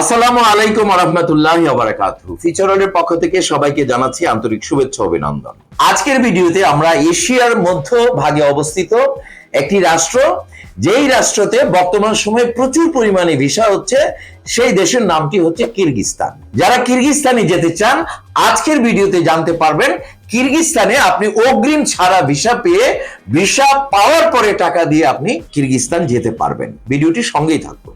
আসসালামু আলাইকুম রহমতুল্লাহ বারাকাতু ফিচারের পক্ষ থেকে সবাইকে জানাচ্ছি আন্তরিক শুভেচ্ছা অভিনন্দন। আজকের ভিডিওতে আমরা এশিয়ার মধ্য ভাগে অবস্থিত একটি রাষ্ট্র, যেই রাষ্ট্রতে বর্তমান সময়ে প্রচুর পরিমাণে ভিসা হচ্ছে, সেই দেশের নামটি হচ্ছে কিরগিস্তান। যারা কিরগিস্তানে যেতে চান, আজকের ভিডিওতে জানতে পারবেন, কিরগিস্তানে আপনি অগ্রিম ছাড়া ভিসা পেয়ে ভিসা পাওয়ার পরে টাকা দিয়ে আপনি কিরগিস্তান যেতে পারবেন। ভিডিওটি সঙ্গেই থাকবে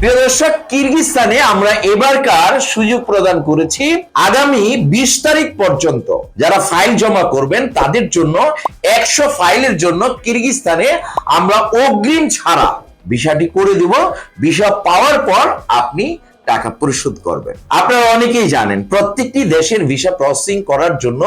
প্রিয় দর্শক আমরা এবারকার সুযোগ প্রদান করেছি আগামী বিশ তারিখ পর্যন্ত। যারা ফাইল জমা করবেন, তাদের জন্য একশো ফাইলের জন্য কিরগিস্তানে আমরা অগ্রিম ছাড়া ভিসাটি করে দিব। ভিসা পাওয়ার পর আপনি টাকা পরিশোধ করবেন আপনারা অনেকেই জানেন, প্রত্যেকটি দেশের ভিসা প্রসেসিং করার জন্য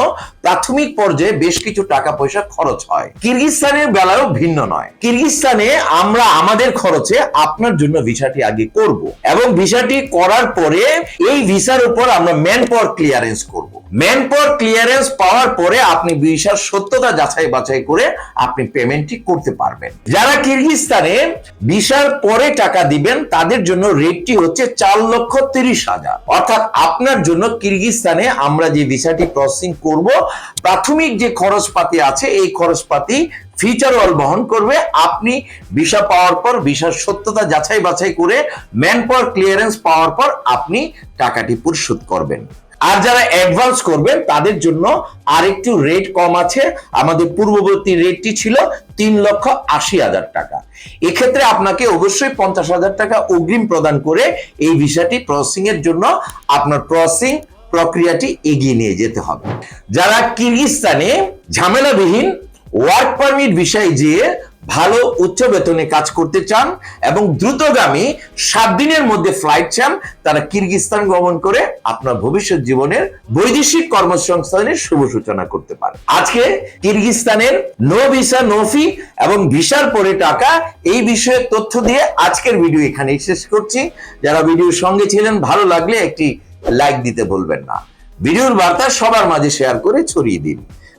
প্রাথমিক পর্যায়ে বেশ কিছু টাকা পয়সা খরচ হয়। কিরগিস্তানের বেলায়ও ভিন্ন নয়। কিরগিস্তানে আমরা আমাদের খরচে আপনার জন্য ভিসাটি আগে করব এবং ভিসাটি করার পরে এই ভিসার উপর আমরা ম্যান পাওয়ার ক্লিয়ারেন্স করব। ম্যান পাওয়ার ক্লিয়ারেন্স পাওয়ার পরে আপনি ভিসার সত্যতা যাচাই বাছাই করে আপনি পেমেন্টটি করতে পারবেন। যারা কিরগিস্তানে ভিসার পরে টাকা দিবেন, তাদের জন্য রেটটি হচ্ছে চার লক্ষ তিরিশ হাজার। অর্থাৎ আপনার জন্য কিরগিস্তানে আমরা যে ভিসাটি প্রসেসিং করব, প্রাথমিক যে খরচপাতি আছে, এই খরচপাতি ফিচার ওয়াল বহন করবে। আপনি ভিসা পাওয়ার পর, ভিসার সত্যতা যাচাই বাছাই করে ম্যান পাওয়ার ক্লিয়ারেন্স পাওয়ার পর আপনি টাকাটি পরিশোধ করবেন। আর যারা অ্যাডভান্স করবেন, তাদের জন্য আরেকটু রেট কম আছে। আমাদের পূর্ববর্তী রেটটি ছিল তিন লক্ষ আশি হাজার টাকা। এক্ষেত্রে আপনাকে অবশ্যই পঞ্চাশ হাজার টাকা অগ্রিম প্রদান করে এই ভিসাটি প্রসেসিং এর জন্য আপনার প্রসেসিং প্রক্রিয়াটি এগিয়ে নিয়ে যেতে হবে। যারা কিরগিস্তানে ঝামেলাবিহীন ওয়ার্ক পারমিট বিষয়ে যেয়ে ভালো উচ্চ বেতনে কাজ করতে চান এবং দ্রুতগামী সাত দিনের মধ্যে ফ্লাইট চান, তারা কিরগিস্তান গমন করে আপনার ভবিষ্যৎ জীবনের বৈদেশিক কর্মসংস্থানের শুভ সূচনা করতে পারে। আজকে কিরগিস্তানের নো ভিসা নো ফি এবং ভিসার পরে টাকা, এই বিষয়ে তথ্য দিয়ে আজকের ভিডিও এখানে শেষ করছি। যারা ভিডিওর সঙ্গে ছিলেন, ভালো লাগলে একটি লাইক দিতে ভুলবেন না। ভিডিওর বার্তা সবার মাঝে শেয়ার করে ছড়িয়ে দিন।